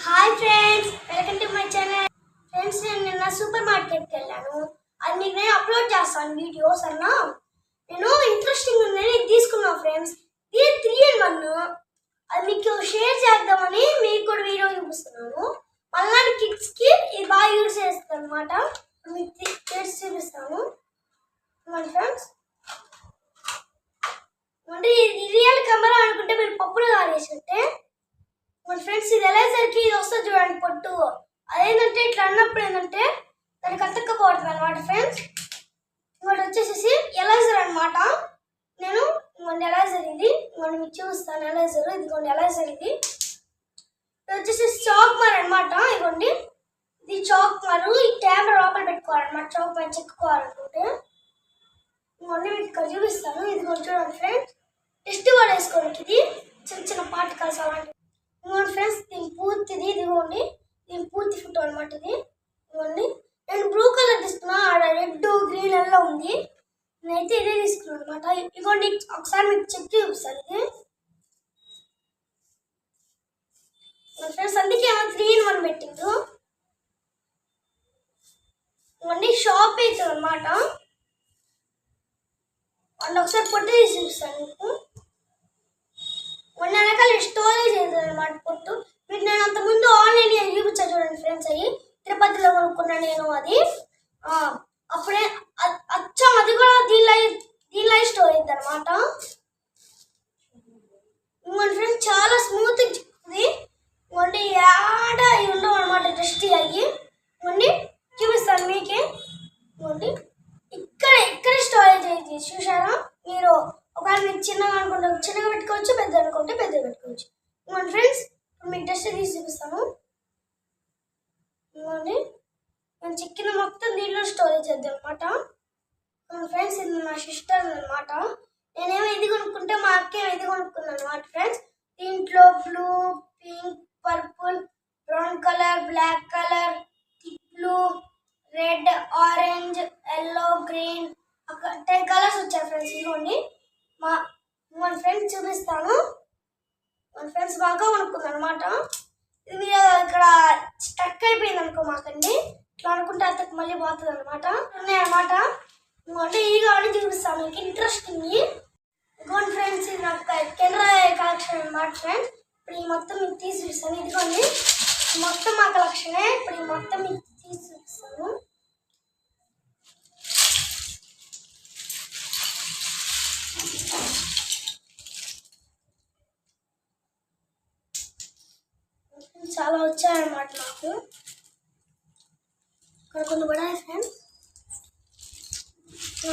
Hi friends welcome to my channel friends నేను నిన్న super మార్కెట్కి వెళ్ళాను. అది మీకు నేను అప్లోడ్ చేస్తాను వీడియోస్ అన్నా. నేను ఇంట్రెస్టింగ్ ఉందని తీసుకున్నాను ఫ్రెండ్స్ ఇది త్రీ అండ్ వన్. అది మీకు షేర్ చేద్దామని మీకు కూడా వీడియో చూపిస్తున్నాను. మళ్ళీ కిడ్స్కి ఇది బాగా యూజ్ చేస్తుంది అనమాట మీకు చేసి చూపిస్తాను. ఫ్రెండ్స్ అంటే ఇది రియల్ కెమెరా అనుకుంటే మీరు పప్పులు కాలేసినట్టే మన ఫ్రెండ్స్ ఇది వెళ్ళేసరికి ఇది వస్తుంది చూడండి పొట్టు. అదేంటంటే ఇట్లా అన్నప్పుడు ఏంటంటే దానికి అతక్కపోవడం అనమాట ఫ్రెండ్స్ ఇంకోటి వచ్చేసేసి ఎలైజర్ అనమాట నేను ఇంకొండి ఎలైజర్ ఇది ఇంకొండి మీకు చూపిస్తాను ఎలైజర్ ఇదిగోండి ఎలైజర్ ఇది. ఇది వచ్చేసి చాక్ మార్ అనమాట ఇదిగోండి. ఇది చాక్ మారు ఈ కెమెరా లోపల పెట్టుకోవాలన్నమాట చాక్ మార్ చెక్కుకోవాలనుకుంటే. ఇంకొండి మీకు ఇక్కడ చూపిస్తాను ఇదిగోండి చూడండి ఫ్రెండ్స్ టెస్ట్ కూడా వేసుకోవడానికి ఇది చిన్న చిన్న పార్టికల్స్ అలాంటివి. ఇదిగోండి ఫ్రెండ్స్ దీని పూర్తిది ఇదిగోండి. దీని పూర్తి ఫోటో అనమాట ఇది. ఇదిగోండి. నేను బ్లూ కలర్ తీసుకున్నా ఆడ రెడ్ గ్రీన్ అలా ఉంది. నేనైతే ఇదే తీసుకున్నాను అనమాట ఇదిగోండి ఒకసారి మీకు చెక్ చూపిస్తాను ఇది ఫ్రెండ్స్ అందుకే ఏమో త్రీ ఇన్ వన్ పెట్టిండు ఇవన్నీ షాప్ అవుతుంది అనమాట వాళ్ళు ఒకసారి పొట్టు తీసి చూపిస్తాను మీకు మొన్న వెనకాల స్టోరేజ్ అవుతుంది అనమాట నేను అంతకుముందు ఆన్లైన్ చూపించా చూడండి ఫ్రెండ్స్ అయ్యి. తిరుపతిలో కొనుక్కున్నాను నేను అది ఆ, అప్పుడే అ- అచ్చం అది కూడా దీనిలో దీనిలో స్టోర్ అయింది అనమాట ఇంకోటి ఫ్రెండ్స్ చాలా స్మూత్ ఉంది ఇంకోటి యాడ అవి ఉండవు అనమాట జస్ట్ అయ్యి ఇంకోటి చూపిస్తాను మీకే ఇంకోటి ఇక్కడ ఇక్కడ స్టోరేజ్ అయింది చూసారా మీరు ఒకవేళ మీకు చిన్నగా అనుకుంటే చిన్నగా పెట్టుకోవచ్చు పెద్ద అనుకుంటే పెద్ద పెట్టుకోవచ్చు ఇంకోటి ఫ్రెండ్స్ మీకు టెస్ట్ తీసి చూపిస్తాను ఇంకోండి నేను చిక్కిన మొత్తం దీనిలో స్టోరేజ్ చేద్దాం అనమాట ఫ్రెండ్స్ ఇది నా సిస్టర్ అనమాట నేనేమో ఇది కొనుక్కుంటే మా అక్క ఇది కొనుక్కున్నాను అనమాట ఫ్రెండ్స్ దీంట్లో blue pink purple brown colour black colour blue red orange yellow green ten colours వచ్చాయి ఫ్రెండ్స్ ఇదిగోండి. మా మన ఫ్రెండ్స్ చూపిస్తాను. మన ఫ్రెండ్స్ బాగా అనుకుంది అనమాట ఇది మీరు ఇక్కడ స్టక్ అయిపోయింది అనుకో మాకండి. ఇట్లా అనుకుంటే అతనికి మళ్ళీ పోతుంది అనమాట ఉన్నాయన్నమాట అంటే ఈ కానీ చూపిస్తాను. మీకు ఇంట్రెస్టింగ్ ఇంకోటి ఫ్రెండ్స్ ఇది నాకు కెనరా కలెక్షన్ అనమాట ఫ్రెండ్స్ ఇప్పుడు ఈ మొత్తం మీకు తీసి చూపిస్తాను. ఇదిగోండి. మొత్తం మా కలెక్షనే ఇప్పుడు ఈ మొత్తం మీకు తీసి చూపిస్తాను. చాలా వచ్చాయన్నమాట నాకు ఇక్కడ కొన్ని పడాయి ఫ్రెండ్స్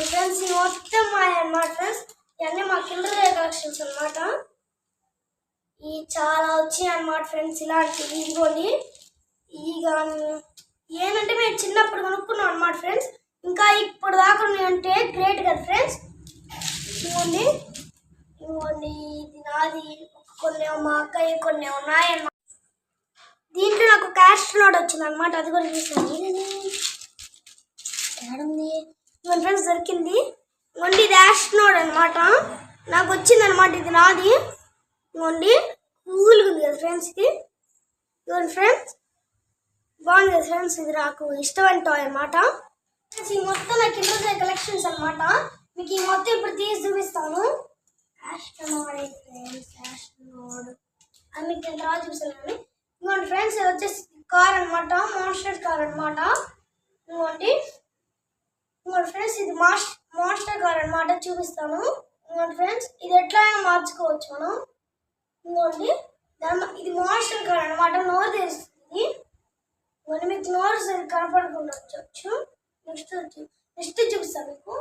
ఫ్రెండ్స్ మొత్తం మాయ అన్నమాట ఫ్రెండ్స్ ఇవన్నీ మా కిండర్ కలెక్షన్స్ అన్నమాట. ఈ చాలా వచ్చాయి అన్నమాట ఫ్రెండ్స్ ఇలాంటివి ఇదిగోండి. ఇక కానీ ఏంటంటే మేము చిన్నప్పుడు కొనుక్కున్నాం అన్నమాట ఫ్రెండ్స్ ఇంకా ఇప్పుడు దాకా ఉన్నాయంటే గ్రేట్ కదా ఫ్రెండ్స్ ఇదిగోండి. ఇదిగోండి ఇది నాది. కొన్ని మా అక్కయ్య కొన్ని ఉన్నాయన్నమాట దీంట్లో నాకు క్యాష్ లోడ్ వచ్చింది అనమాట అది కూడా చూసాను ఏడుంది? మన ఫ్రెండ్స్ దొరికింది. ఇవ్వండి ఇది యాష్ నోడ్ అనమాట నాకు వచ్చింది అనమాట ఇది నాది. ఇవ్వండి కూల్గా ఉంది కదా ఫ్రెండ్స్ ఇది. ఇవ్వండి ఫ్రెండ్స్ బాగుంది కదా ఫ్రెండ్స్ ఇది నాకు. ఇష్టమైన టాయ్ అనమాట ఈ మొత్తం నాకు ఇంట్రెస్ట్ కలెక్షన్స్ అనమాట మీకు ఈ మొత్తం ఇప్పుడు తీసి చూపిస్తాను. యాష్ నోడ్ ఫ్రెండ్స్ యాష్ నోడ్ అది మీకు నేను తర్వాత చూపిస్తాను ఇంకోటి ఫ్రెండ్స్ ఇది వచ్చేసి కార్ అనమాట మాన్స్టర్ కార్ అనమాట ఇంకోటి ఇంకోటి ఫ్రెండ్స్ ఇది మాస్ మాన్స్టర్ కార్ అనమాట చూపిస్తాను. ఇంకోటి ఫ్రెండ్స్ ఇది ఎట్లా అయినా మార్చుకోవచ్చు మనం. ఇంకోటి దాని ఇది మాన్స్టర్ కార్ అనమాట నోరు తెరుస్తుంది. ఇంకోటి మీకు నోరు సరిగ్గా కనపడకుండా వచ్చవచ్చు నెక్స్ట్ వచ్చి నెక్స్ట్ చూపిస్తాను మీకు.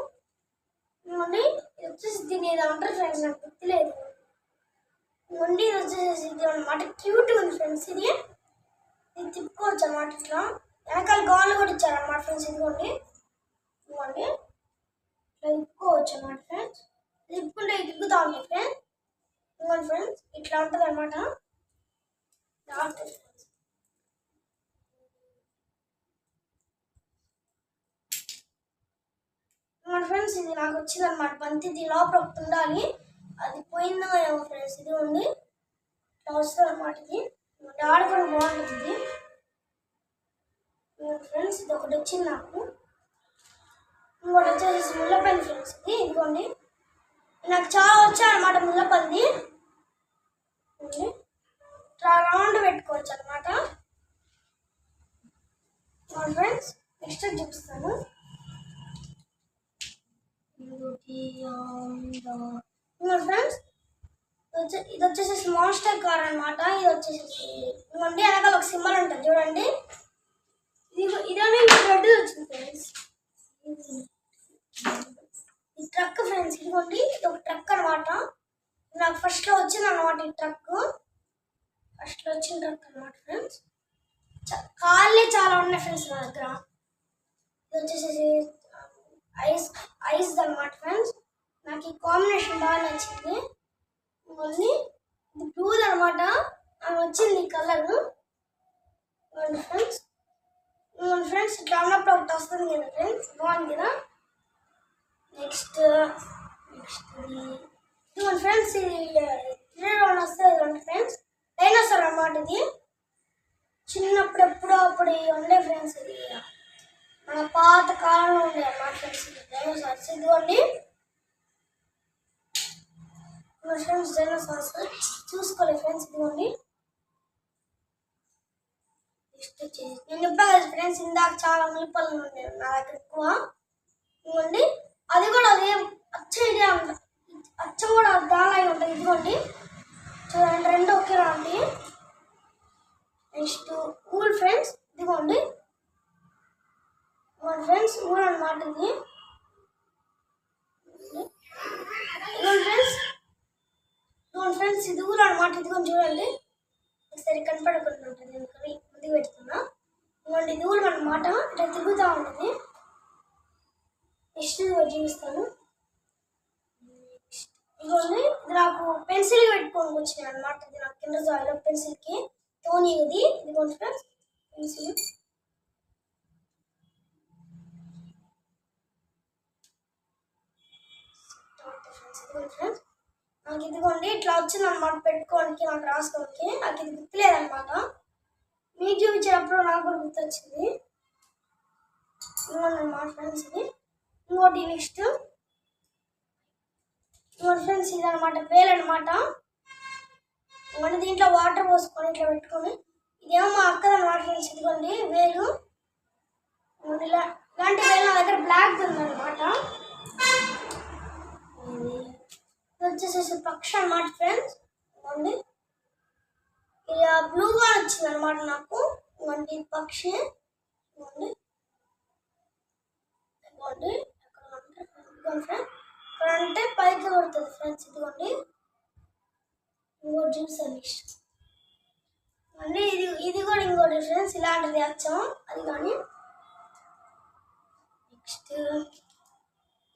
ఇంకోటి ఇది వచ్చేసి దీని ఏదో అంటారు ఫ్రెండ్స్ నాకు గుర్తులేదు. ఉండి ఇది వచ్చేసి ఇది అనమాట క్యూట్ ఉంది ఫ్రెండ్స్ ఇది. ఇది తిప్పుకోవచ్చు అనమాట ఇట్లా. వెనకాల గాలు కూడా ఇచ్చారనమాట ఫ్రెండ్స్ ఇదిగోండి. ఇదిగోండి. ఇట్లా తిప్పుకోవచ్చు అనమాట ఫ్రెండ్స్. తిప్పుకుంటే ఇది తిప్పుతా ఉంది ఫ్రెండ్స్. ఇదిగోండి ఫ్రెండ్స్. ఇట్లా ఉంటుంది అనమాట ఫ్రెండ్స్. ఇది నాకు వచ్చింది అనమాట బంతి దీని లోపల ఒకటి ఉండాలి. అది పోయిందో ఏమో ఫ్రెండ్స్? ఇది ఉంది ఇట్లా అనమాట ఇది. డాడ్ కూడా బాగుంటుంది. ఫ్రెండ్స్ ఇది ఒకటి వచ్చింది నాకు. ఇంకోటి వచ్చేసి ముళ్ళపల్లి ఫ్రెండ్స్ ఇది ఇంకోండి నాకు చాలా వచ్చాయన్నమాట అనమాట ఇదిగోండి. ఇట్లా రౌండ్ పెట్టుకోవచ్చు అనమాట ఫ్రెండ్స్ నెక్స్ట్ చూపిస్తాను. ఫ్రెండ్స్ ఇది వచ్చేసి మాన్స్టర్ కార్ అనమాట ఇది వచ్చేసి ఇంకోండి వెనకాల ఒక సింబల్ ఉంటుంది. చూడండి. ఇది ఇదనే రెడ్ వచ్చింది ఫ్రెండ్స్ ఈ ట్రక్ ఫ్రెండ్స్ ఇదిగోండి. ఇది ఒక ట్రక్ అన్నమాట. నాకు ఫస్ట్లో వచ్చింది అనమాట ఈ ట్రక్ ఫస్ట్లో వచ్చిన ట్రక్ అనమాట ఫ్రెండ్స్ కాళ్ళే చాలా ఉన్నాయి ఫ్రెండ్స్ నా దగ్గర. ఇది వచ్చేసి ఐస్ ఐస్ అనమాట ఫ్రెండ్స్ నాకు ఈ కాంబినేషన్ బాగా నచ్చింది. మళ్ళీ ఇది అనమాట నాకు వచ్చింది ఈ కలర్ ఫ్రెండ్స్ ఫ్రెండ్స్ ఇట్లా ఒకటి వస్తుంది కదా ఫ్రెండ్స్ బాగుంది కదా? నెక్స్ట్ నెక్స్ట్ ఇది. ఫ్రెండ్స్ ఇది త్రీ వస్తుంది కదండి ఫ్రెండ్స్ డైనోసార్ అన్నమాట ఇది. చిన్నప్పుడు ఎప్పుడో అప్పుడు ఉండే ఫ్రెండ్స్ ఇది. మన పాత కాలంలో ఉండే అన్నమాట ఫ్రెండ్స్ ఇది. డైనోసార్స్ ఇదిగోండి. ఫ్రెండ్స్ సాస్ చూసుకోలేదు ఫ్రెండ్స్ ఇదిగోండి. నెక్స్ట్ వచ్చేసి నేను చెప్పాను కదా ఫ్రెండ్స్ ఇందాక చాలా ములిపళ్ళు ఉన్నాయి నా దగ్గర ఎక్కువ. ఇదిగోండి. అది కూడా అదే అచ్చ ఇదే అంట. అచ్చం కూడా దాని ఉంటుంది. ఇదిగోండి. చూడండి రెండు ఒకే రాండి. నెక్స్ట్ ఊల్ ఫ్రెండ్స్ ఇదిగోండి. మన ఫ్రెండ్స్ ఊరు అనమాట ఇది. ఇదిగోండి ఫ్రెండ్స్ ఇదిగోండి ఫ్రెండ్స్ ఇది ఊరు చూడండి. ఒకసారి కనపడకుండా ఉంటుంది. ఎందుకని ముందుకు పెడుతున్నా. ఇవ్వండి దూరం అనమాట అన్నమాట. ఇట్లా తిరుగుతూ ఉంటుంది. నెక్స్ట్ చూపిస్తాను. ఇదిగోండి ఇది నాకు పెన్సిల్ పెట్టుకొని వచ్చినాయి అనమాట ఇది నాకు కింద జాయిలో పెన్సిల్కి. తోని ఇది. ఇదిగోండి ఫ్రెండ్స్ పెన్సిల్. ఫ్రెండ్స్. నాకు ఇదిగోండి ఇట్లా వచ్చింది అనమాట పెట్టుకోడానికి నాకు రాసుకోడానికి నాకు ఇది గుర్తులేదనమాట మీకు చూపించేటప్పుడు నాకు కూడా గుర్తొచ్చింది. ఇదిగోండి అనమాట ఫ్రెండ్స్ ఇది. ఇంకోటి నెక్స్ట్ ఇంకోటి ఫ్రెండ్స్ ఇది అనమాట వేలు అనమాట ఇవన్నీ దీంట్లో వాటర్ పోసుకొని ఇట్లా పెట్టుకొని. ఇదేమో మా అక్కది అనమాట ఫ్రెండ్స్ ఇదిగోండి వేలు. ఇలా ఇలాంటి వేలు నా దగ్గర బ్లాక్ ఉందన్నమాట. వచ్చేసేసి పక్షి అనమాట ఫ్రెండ్స్ ఇదిగోండి. ఇక బ్లూగా వచ్చింది అనమాట నాకు. ఇవ్వండి పక్షి. ఇవ్వండి ఇవ్వండి ఎక్కడ ఇదిగోండి ఫ్రెండ్స్ ఇక్కడ అంటే పైకి కొడుతుంది ఫ్రెండ్స్ ఇదిగోండి. ఇంకోటి చూసాను నెక్స్ట్ మళ్ళీ ఇది ఇది కూడా ఇంకోటి ఫ్రెండ్స్ ఇలాంటిది వచ్చాము అది కానీ. నెక్స్ట్.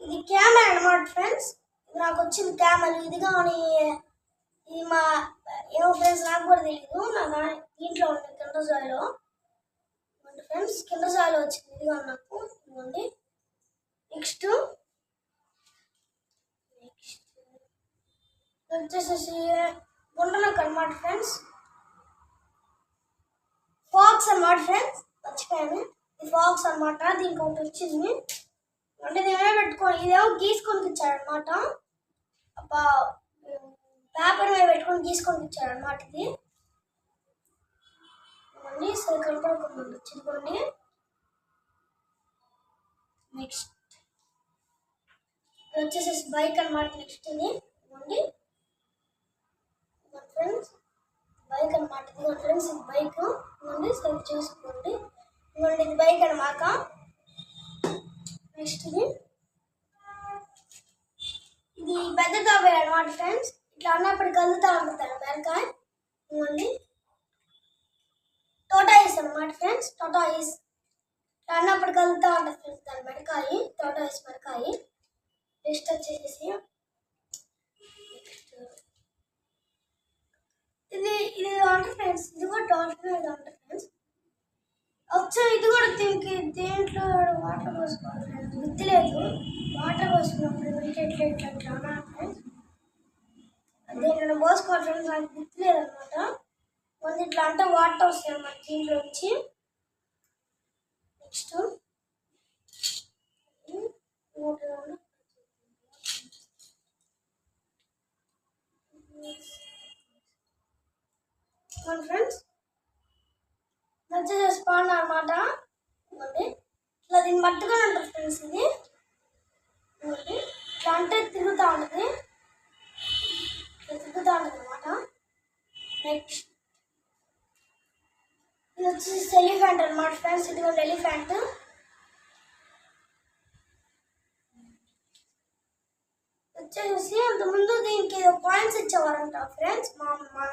ఇది కెమెరా అనమాట ఫ్రెండ్స్ నాకు వచ్చింది కెమెరా ఇది కానీ ఇది మా ఏమో ఫ్రెండ్స్ నాకు కూడా తెలియదు నా దీంట్లో ఉంది కింద జాయిలో ఫ్రెండ్స్ కింద సాయిలో వచ్చింది. ఇది కానీ నాకు. ఇదిగోండి. నెక్స్ట్ నెక్స్ట్ వచ్చేసేసి గుండనకు అనమాట ఫ్రెండ్స్ ఫాక్స్ అనమాట ఫ్రెండ్స్ మర్చిపోయాను. ఇది ఫాక్స్ అనమాట దీనికి ఒకటి వచ్చింది. అంటే నేనే పెట్టుకొని ఇదేమో గీసుకొని ఇచ్చాడు అనమాట పేపర్ మీద పెట్టుకొని గీసుకొని ఇచ్చాడు అనమాట ఇది. ఇవ్వండి సరే కనపడకుండా చిరుకోండి నెక్స్ట్ వచ్చేసి వచ్చేసేసి బైక్ అనమాట నెక్స్ట్ ఇది. ఇవ్వండి ఫ్రెండ్స్ బైక్ అనమాట ఇది ఫ్రెండ్స్ ఇది బైక్ ఇవ్వండి సరే చూసుకోండి. ఇవ్వండి ఇది బైక్ అనమాట నెక్స్ట్ ఇది. ఇది పెద్ద తాబేలు అనమాట ఫ్రెండ్స్. ఇట్లా ఉన్నప్పుడు కదులుతూ ఉంటుంది బెరకాయ ఇవ్వండి. టోటాయిస్ అనమాట ఫ్రెండ్స్. టోటాయిస్ ఇట్లా అన్నప్పుడు కదులుతూ ఉంటుంది ఫ్రెండ్స్ దాని బెరకాయ. టోటాయిస్ బెరకాయ. నెక్స్ట్ వచ్చేసేసి ఇది ఇది ఉంటుంది ఫ్రెండ్స్. ఇది కూడా డాల్ఫిన్ ఉంటుంది ఫ్రెండ్స్. వచ్చా ఇది కూడా దీనికి దేంట్లో వాటర్ పోసుకోవాలి ఫ్రెండ్స్ గుర్తులేదు వాటర్ పోసుకున్నప్పుడు ఎట్లా ఎట్లా ఇట్లా ఫ్రెండ్స్ దీంట్లో పోసుకోవాలి ఫ్రెండ్స్ నాకు గుర్తులేదు అనమాట ముందు ఇట్లా అంటే వాటర్ వస్తాయి అన్నమాట దీంట్లో వచ్చి నెక్స్ట్. ఫ్రెండ్స్ వచ్చేసి స్పాన్ అనమాట ఇట్లా దీన్ని పట్టుకొని ఉంటుంది ఫ్రెండ్స్ ఇది. ఇట్లా అంటే తిరుగుతూ ఉంటుంది. ఇట్లా తిరుగుతూ ఉంటుంది అనమాట నెక్స్ట్. ఇది వచ్చేసి ఎలిఫెంట్ అనమాట ఫ్రెండ్స్. ఇదిగోండి ఎలిఫెంట్ వచ్చేసి అంతకుముందు దీనికి పాయింట్స్ ఇచ్చేవారంట ఫ్రెండ్స్. మా మా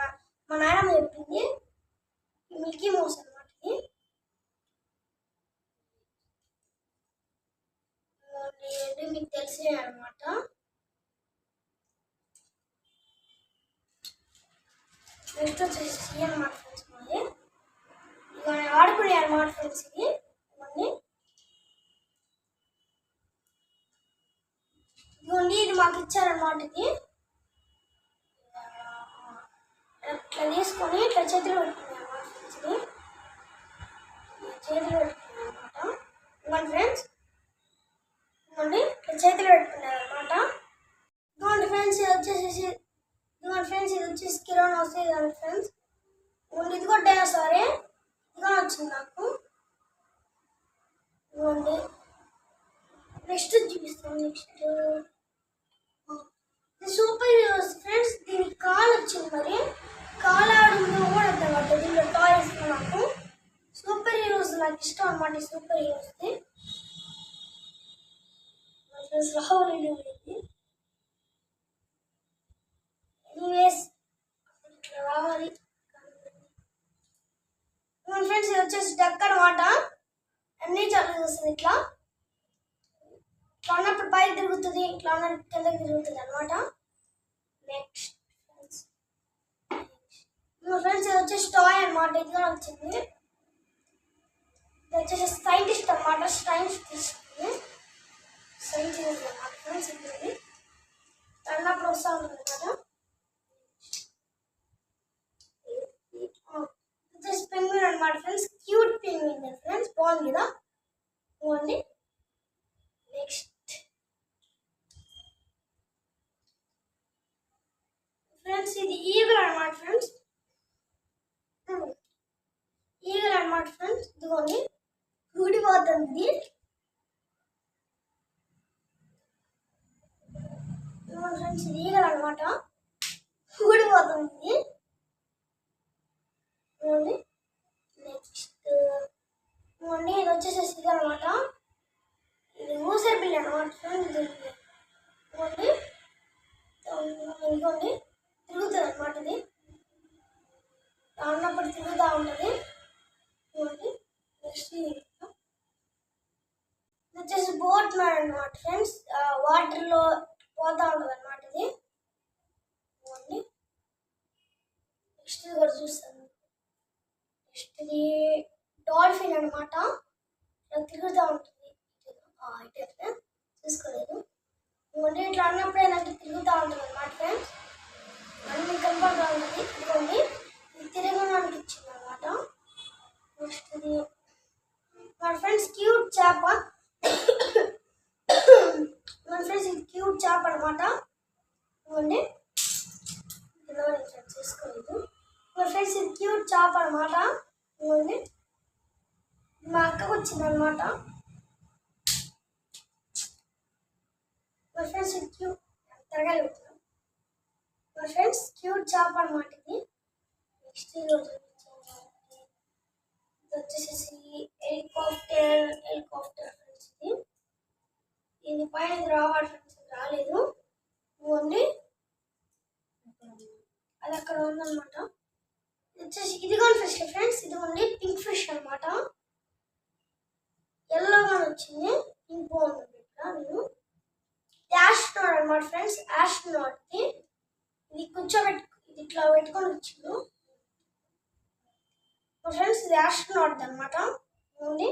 మా నాయనమ్మ చెప్పింది. మిల్కీ మౌస్ అనమాట మీకు తెలిసే అనమాట నెక్స్ట్ వచ్చేసి అనమాట ఫ్రెండ్స్ మాది ఇక ఆడుకునే అనమాట ఫ్రెండ్స్ ఇది ఇవన్నీ ఇదిగోండి ఇది మాకు ఇచ్చారనమాట ఇది ఇట్లా తీసుకొని ఇట్లా చేతిలో పెట్టుకున్నాను అనమాట ఫ్రెండ్స్ ఇది చేతిలో పెట్టుకున్నాను అనమాట ఇవ్వండి ఫ్రెండ్స్ ఇవ్వండి ఇట్లా చేతిలో పెట్టుకున్నాను అనమాట ఇదిగోండి వచ్చేసేసి ఇదిగోండి ఫ్రెండ్స్ ఇది వచ్చేసి కిరాణా వస్తాయి ఇదండి ఫ్రెండ్స్ ఇదిగోండి ఇది కూడా డైనోసారే ఇదిగో వచ్చింది నాకు. ఇదిగోండి. నెక్స్ట్ చూపిస్తాం నెక్స్ట్. సూపర్ హీరోస్ ఫ్రెండ్స్ దీనికి కాల్ వచ్చింది మరి. కాల్ ఆడుందో కూడా అర్థం కాదు దీంట్లో టాయ్స్ నాకు. సూపర్ హీరోస్ నాకు ఇష్టం అనమాట సూపర్ హీరోస్ది రాహుల్ ఇది ఎనీవేస్ ఇట్లా రావాలి ఫ్రెండ్స్ ఇది వచ్చేసి డక్ అనమాట అన్నీ చాలా వస్తుంది ఇట్లా ఇట్లా ఉన్నప్పుడు పైకి తిరుగుతుంది ఇట్లా ఉన్న కిందకి తిరుగుతుంది అనమాట నెక్స్ట్ ఫ్రెండ్స్ ఇది వచ్చేసి టాయ్ అనమాట ఇదిగా వచ్చింది ఇది వచ్చేసి సైంటిస్ట్ అనమాట సైంటిస్ట్ సైంటిస్ట్ అనమాట ఫ్రెండ్స్ ఇది అన్నప్పుడు వస్తూ ఉంటుంది అనమాట వచ్చేసి పెంగ్విన్ అనమాట ఫ్రెండ్స్ క్యూట్ పెంగ్విన్ ఫ్రెండ్స్ బాగుంది కదా బాగుంది నెక్స్ట్ ఫ్రెండ్స్ ఇది ఈగల్ అనమాట ఫ్రెండ్స్ ఈగల్ అనమాట ఫ్రెండ్స్ ఇదిగోండి ఊడిపోతుంది ఫ్రెండ్స్ ఇది అనమాట ఊడిపోతుంది నెక్స్ట్ ఇదిగోండి ఇది వచ్చేసేసి ఇది అనమాట ఇది ఊసరి బిల్ అనమాట ఫ్రెండ్స్ ఇది ఇదిగోండి ఇదిగోండి తిరుగుతుంది అనమాట ఇది. ఉన్నప్పుడు తిరుగుతూ ఉంటుంది. ఇదిగోండి నెక్స్ట్ ఇది. వచ్చేసి బోట్ మ్యాన్ అనమాట ఫ్రెండ్స్ వాటర్లో పోతా ఉంటుంది అనమాట ఇది. నెక్స్ట్ కూడా చూస్తాను. నెక్స్ట్ ఇది డాల్ఫిన్ అనమాట ఇలా తిరుగుతూ ఉంటుంది. అయితే చూసుకోలేదు. ఇదిగోండి ఇట్లా అన్నప్పుడే నాకు తిరుగుతూ ఉంటుంది అనమాట ఫ్రెండ్స్ అన్ని కనపడుతూ ఉంటుంది. ఇదిగోండి. ఇది తిరగడానికి ఇచ్చింది అనమాట నెక్స్ట్ ఇది మా ఫ్రెండ్స్ క్యూట్ చేప. మన ఫ్రెండ్స్ ఇది క్యూట్ చేప అనమాట ఇదిగోండి చేసుకోలేదు. మన ఫ్రెండ్స్ ఇది క్యూట్ చేప అనమాట ఇదిగోండి మా అక్కకు వచ్చింది అనమాట మా ఫ్రెండ్స్ ఇది క్యూట్ తిరగాలి మా ఫ్రెండ్స్ క్యూట్ చేప అనమాట ఇది. నెక్స్ట్ ఈరోజు ఇది వచ్చేసేసి హెలికాప్టర్ హెలికాప్టర్ ఫ్రెండ్స్ ఇది. ఇది పైన ఇది రావాలి ఫ్రెండ్స్ రాలేదు. ఓన్లీ అది అక్కడ ఉందన్నమాట. ఇది వచ్చేసి ఇదిగోండి ఫిష్ ఫ్రెండ్స్. ఇదిగోండి పింక్ ఫిష్ అనమాట ఎల్లోగా వచ్చింది. పింక్ బాగుంది ఇక్కడ. నేను యాస్ట్రోనాట్ అనమాట ఫ్రెండ్స్. యాస్ట్రోనాట్కి ఇది కూర్చోబెట్టు ఇది ఇట్లా పెట్టుకొని వచ్చిండు. ఫ్రెండ్స్ ఇది యాస్ట్రోనాట్ అనమాట ఉంది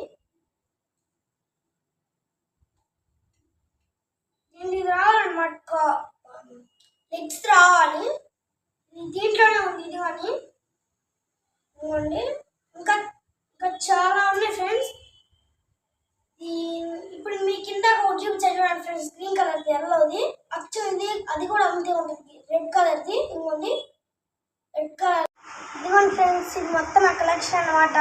దీనికి రావాలన్నమాట లెగ్స్ రావాలి ఇది దీంట్లోనే ఉంది ఇది కానీ ఇవ్వండి ఇంకా ఇంకా చాలా ఉన్నాయి ఫ్రెండ్స్. ఈ ఇప్పుడు మీ కింద ఒక చూపించాను ఫ్రెండ్స్. గ్రీన్ కలర్ది ఎల్లోది అచ్చు ఇది అది కూడా అంతే ఉంటుంది. రెడ్ కలర్ది ఇవ్వండి రెడ్ కలర్ ఇదిగోండి ఫ్రెండ్స్ ఇది మొత్తం నా కలెక్షన్ అన్నమాట.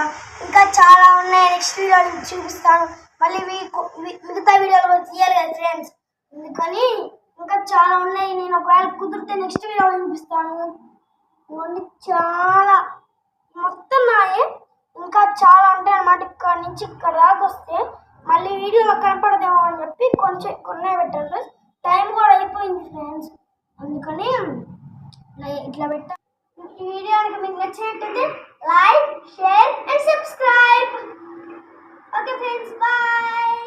ఇంకా చాలా ఉన్నాయి. నెక్స్ట్ వీడియోలో చూపిస్తాను. మళ్ళీ మీకు మిగతా వీడియోలు కూడా తీయాలి కదా ఫ్రెండ్స్. అందుకని ఇంకా చాలా ఉన్నాయి. నేను ఒకవేళ కుదిరితే నెక్స్ట్ వీడియో చూపిస్తాను. ఇవన్నీ చాలా మొత్తం నాయే. ఇంకా చాలా ఉంటాయి అన్నమాట. ఇక్కడ నుంచి ఇక్కడ దాకా వస్తే మళ్ళీ వీడియోలో కనపడదేమో అని చెప్పి కొంచెం కొన్నే పెట్టారు ఫ్రెండ్స్. టైం కూడా అయిపోయింది ఫ్రెండ్స్. అందుకని లై- ఇట్లా పెట్టా. ఈ వీడియో కనుక మీకు నచ్చినట్టయితే like share and subscribe. Okay friends bye.